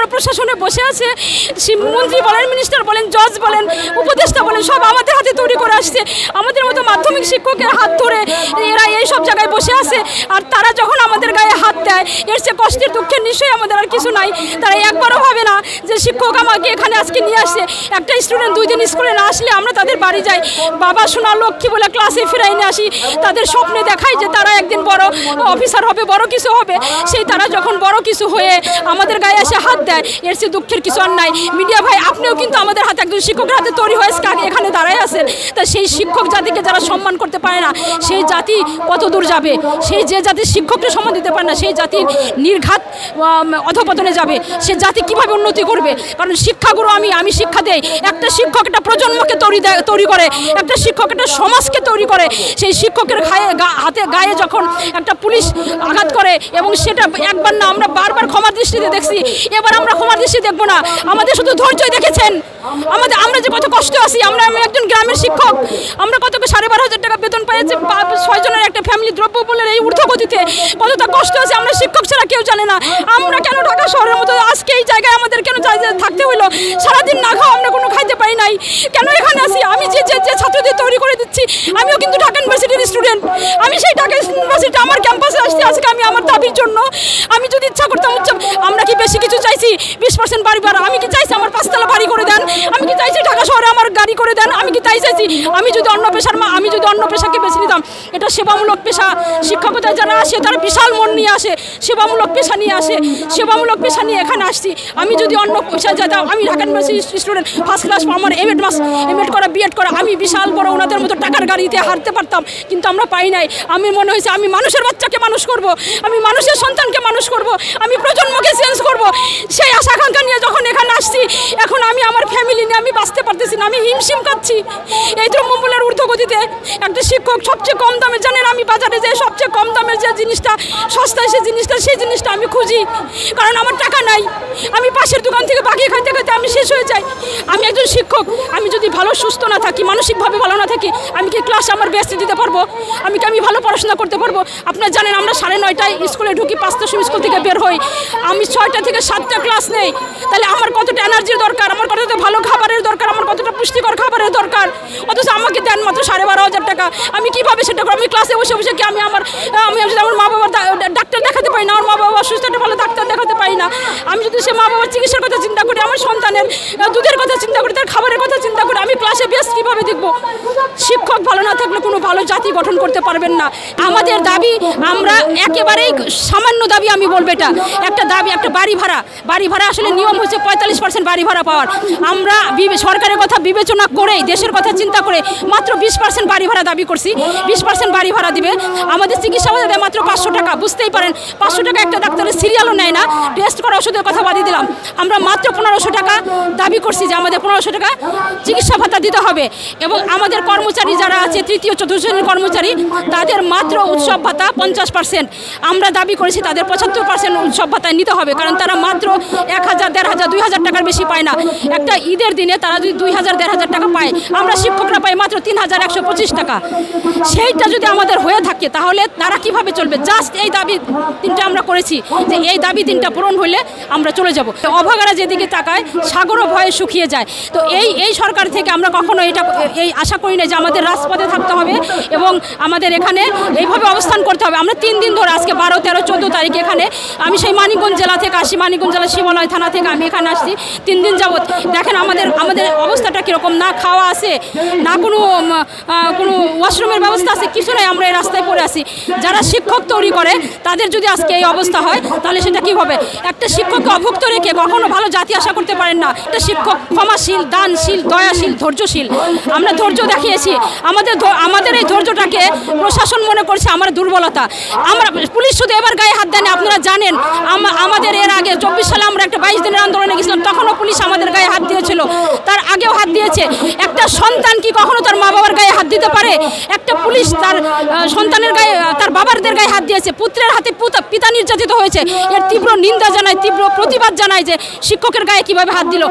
বড় প্রশাসনে বসে আছে। মন্ত্রী বলেন মিনিস্টার বলেন জজ বলেন, উপদেষ্টা বলেন, সব আমাদের হাতে তৈরি করে আসছে। আমাদের মতো মাধ্যমিক শিক্ষকের হাত ধরে এরা এই সব জায়গায় বসে আছে। আর তারা যখন আমাদের গায়ে হাত দেয়, এর চেয়ে কষ্টের, দুঃখের নিশ্চয়ই আমাদের আর কিছু নাই। তারা একবারও ভাবে না যে শিক্ষক আমাকে এখানে আজকে নিয়ে আসছে। একটা স্টুডেন্ট দুই দিন স্কুলে না আসলে আমরা তাদের বাড়ি যাই। বাবা শোনা লক্ষ্মী বলে ক্লাসে ফিরাই নিয়ে আসি। তাদের স্বপ্নে দেখাই যে তারা একদিন বড় অফিসার হবে, বড় কিছু হবে। সেই তারা যখন বড় কিছু হয়ে আমাদের গায়ে এসে হাত দেয়, এর চেয়ে দুঃখের কিছু আর নাই। মিডিয়া ভাই, আপনিও কিন্তু আমাদের হাতে একজন শিক্ষকের হাতে তৈরি হয়ে এখানে দাঁড়ায় আছেন। তা সেই শিক্ষক জাতিকে যারা সম্মান করতে পারে না, সেই জাতি কত দূর যাবে? সেই যে জাতির শিক্ষককে সম্মান দিতে পারে না, সেই জাতির নির্ঘাত অধপতনে যাবে। সে জাতি কীভাবে উন্নতি করবে? কারণ শিক্ষাগুরু আমি আমি শিক্ষা দেই। একটা শিক্ষক একটা প্রজন্মকে তৈরি তৈরি করে। একটা শিক্ষক একটা সমাজকে তৈরি করে। সেই শিক্ষকের গায়ে হাতে, গায়ে যখন একটা পুলিশ আঘাত করে এবং সেটা একবার না, আমরা বারবার ক্ষমার দৃষ্টিতে দেখছি, এবার আমরা ক্ষমার দৃষ্টি দেখব না। আমাদের শুধু ধৈর্যই দেখেছেন। আমাদের যে কত কষ্ট আছি। আমরা আমি একজন গ্রামের শিক্ষক। আমরা কত সাড়ে বারো হাজার টাকা বেতন পেয়েছি ছয় জনের একটা ফ্যামিলি দ্রব্য বলে এই ঊর্ধ্বগতিতে। কতটা কষ্ট আছে আমরা শিক্ষক ছাড়া কেউ জানে না। আমরা কেন ঢাকা শহরের মতো আজকে এই জায়গায় আমাদের কেন থাকতে হইল? সারাদিন না খাওয়া আমরা কোনো খাইতে পারি নাই। কেন এখানে আসি আমি যে যে যে ছাত্রদের তৈরি করে দিচ্ছি, আমিও কিন্তু ঢাকা ইউনিভার্সিটির স্টুডেন্ট আমি সেই ঢাকা ইউনিভার্সিটি, আমার ক্যাম্পাসে আসছি আজকে আমি আমার দাবির জন্য, আমি যদি ইচ্ছা করতাম উচ্চ আমরা কি বেশি কিছু চাইছি? বিশ পার্সেন্ট বাড়ি বাড়া আমি কি চাইছি আমার পাঁচতলা বাড়ি করে দেন? আমি কি চাইছি ঢাকা শহরে আমার গাড়ি করে দেন, আমি কি তাই চাইছি? আমি যদি অন্য পেশার মা আমি যদি অন্য পেশাকে বেছে নিতাম, এটা সেবামূলক পেশা। শিক্ষকতায় যারা আসে, তারা বিশাল মন নিয়ে আসে, সেবামূলক পেশা নিয়ে আসে, সেবামূলক পেশা নিয়ে এখানে আসছি। আমি যদি অন্য পেশায় যেতাম, আমি Dhaka university student first class আমার এম এড মাস এম এড করা বিএড করা, আমি বিশাল বড় ওনাদের মতো টাকার গাড়িতে হারতে পারতাম, কিন্তু আমরা পাই নাই। আমি মনে হয়েছে, আমি মানুষের বাচ্চাকে মানুষ করব, আমি মানুষের সন্তানকে মানুষ করব, আমি প্রজন্মকে চেঞ্জ করব। সেই আশা আকাঙ্ক্ষা নিয়ে যখন এখানে আসছি, এখন আমি আমার ফ্যামিলি নিয়ে আমি বাঁচতে পারতেছি না, আমি হিমশিম খাচ্ছি। এই দ্রব্যমূল্যের ঊর্ধ্বগতিতে একটা শিক্ষক সবচেয়ে কম দামে জানেন আমি বাজারে যে সবচেয়ে কম দামের যে জিনিসটা, সস্তায় সেই জিনিসটা সেই জিনিসটা আমি খুঁজি। কারণ আমার টাকা নাই। আমি পাশের দোকান থেকে বাকি খাইতে খাইতে আমি শেষ হয়ে যাই। আমি একজন শিক্ষক, আমি যদি ভালো, সুস্থ না থাকি, মানসিকভাবে ভালো না থাকি, আমি কি ক্লাস আমার ব্যস্ত দিতে পারব? আমি কি আমি ভালো পড়াশোনা করতে পারব? আপনারা জানেন আমরা সাড়ে নয়টায় স্কুলে ঢুকি, পাঁচটার সময় স্কুল থেকে বের হই। আমি ছয়টা থেকে সাতটা ক্লাস নেই। তাহলে আমার কতটা এনার্জির দরকার? আমার কতটা ভালো খাবারের দরকার আমার কতটা পুষ্টিকর খাবারের দরকার। অথচ আমাকে দেন মাত্র সাড়ে বারো হাজার টাকা। আমি কীভাবে সেটা আমি ক্লাসে বসে বসে কি আমি আমার আমি আমার মা বাবার ডাক্তার দেখাতে পারি না? আমার মা বাবা অসুস্থটা ভালো ডাক্তার দেখাতে পাই না। আমি যদি সে মা বাবার চিকিৎসার কথা চিন্তা করি, আমার সন্তানের দুধের কথা চিন্তা করি, তার খাবারের কথা চিন্তা করি আমি ক্লাসে বেশ, কীভাবে দেখব? শিক্ষক ভালো না থাকলে কোনো ভালো জাতি গঠন করতে পারবেন না। আমাদের দাবি, আমরা একেবারেই সামান্য দাবি, আমি বলব এটা। একটা দাবি, একটা বাড়ি ভাড়া। বাড়ি ভাড়া আসলে নিয়ম হচ্ছে পঁয়তাল্লিশ পার্সেন্ট বাড়ি ভাড়া পাওয়ার। আমরা সরকারের কথা বিবেচনা করেই, দেশের কথা চিন্তা করে মাত্র বিশ পার্সেন্ট বাড়ি ভাড়া দাবি করছি। বিশ পার্সেন্ট বাড়ি ভাড়া দিবে। আমাদের চিকিৎসা ভাড়া মাত্র পাঁচশো টাকা, বুঝতেই পারেন। পাঁচশো টাকা একটা ডাক্তারের সিরিয়ালও নেয় না। টেস্ট করা ওষুধের কথা বাদিয়ে দিলাম। আমরা মাত্র পনেরোশো টাকা দাবি করছি যে আমাদের পনেরোশো টাকা চিকিৎসা ভাতা দিতে হবে। এবং আমাদের কর্মচারী যারা আছে, তৃতীয়, চতুর্থ শ্রেণির কর্মচারী, তাদের মাত্র উৎসব ভাতা পঞ্চাশ পার্সেন্ট আমরা দাবি করেছি তাদের পঁচাত্তর পার্সেন্ট উৎসব ভাতায় নিতে হবে, কারণ তারা মাত্র এক হাজার, দেড় হাজার, দুই হাজার টাকার বেশি পায় না। একটা ঈদের দিনে তারা যদি দুই হাজার, দেড় হাজার টাকা পায়, আমরা শিক্ষকরা পাই মাত্র তিন হাজার একশো পঁচিশ টাকা। সেইটা যদি আমাদের হয়ে থাকে, তাহলে তারা কীভাবে চলবে? জাস্ট এই দাবি তিনটা আমরা করেছি, যে এই দাবি তিনটা পূরণ হলে আমরা চলে যাব। অভাগারা যেদিকে তাকায় সাগরও ভয়ে শুকিয়ে যায়। তো এই এই সরকার থেকে আমরা কখনো এটা, এই আশা করি না যে আমাদের রাজপথে থাকতে হবে এবং আমাদের এখানে এইভাবে অবস্থান করতে হবে। আমরা তিন দিন ধরে আজকে বারো, তেরো, চোদ্দ তারিখ এখানে। আমি সেই মানিকগঞ্জ জেলা থেকে আসি, মানিকগঞ্জ জেলা শিবালয় থানা থেকে আমি এখানে আসছি। তিন দিন যাবৎ দেখেন আমাদের আমাদের অবস্থাটা কীরকম, না খাওয়া আছে, না কোনো কোনো ওয়াশরুমের ব্যবস্থা আছে, কিছু নাই, আমরা এই রাস্তায় পড়ে আসি যারা শিক্ষক তৈরি করে, তাদের যদি আজকে এই অবস্থা হয়, তাহলে সেটা কি হবে? একটা শিক্ষককে অভুক্ত রেখে কখনো ভালো জাতি আশা করতে পারেন না। একটা শিক্ষক ক্ষমাশীল, দানশীল, দয়াশীল ধৈর্যশীল। আমরা ধৈর্য দেখিয়েছি। আমাদের আমাদের এই ধৈর্যটাকে প্রশাসন মনে করছে আমার দুর্বলতা। আমরা পুলিশ শুধু এবার গায়ে হাত দেয়নি, আপনারা জানেন। আমাদের এর আগে চব্বিশ সালে আমরা একটা বাইশ দিনের আন্দোলনে গেছিলাম, তখনও পুলিশ আমাদের গায়ে হাত দিয়েছিল। তার আগেও হাত দিয়েছে। একটা সন্তান কি কখনো তার মা বাবার গায়ে হাত দিতে পারে? একটা পুলিশ তার সন্তানের গায়ে, তার বাবারদের গায়ে হাত দিয়েছে। পুত্রের হাতে পুতা- নির্যাতিত হয়েছে। এর তীব্র নিন্দা জানায়, তীব্র প্রতিবাদ জানায় যে শিক্ষকের গায়ে কীভাবে হাত দিল।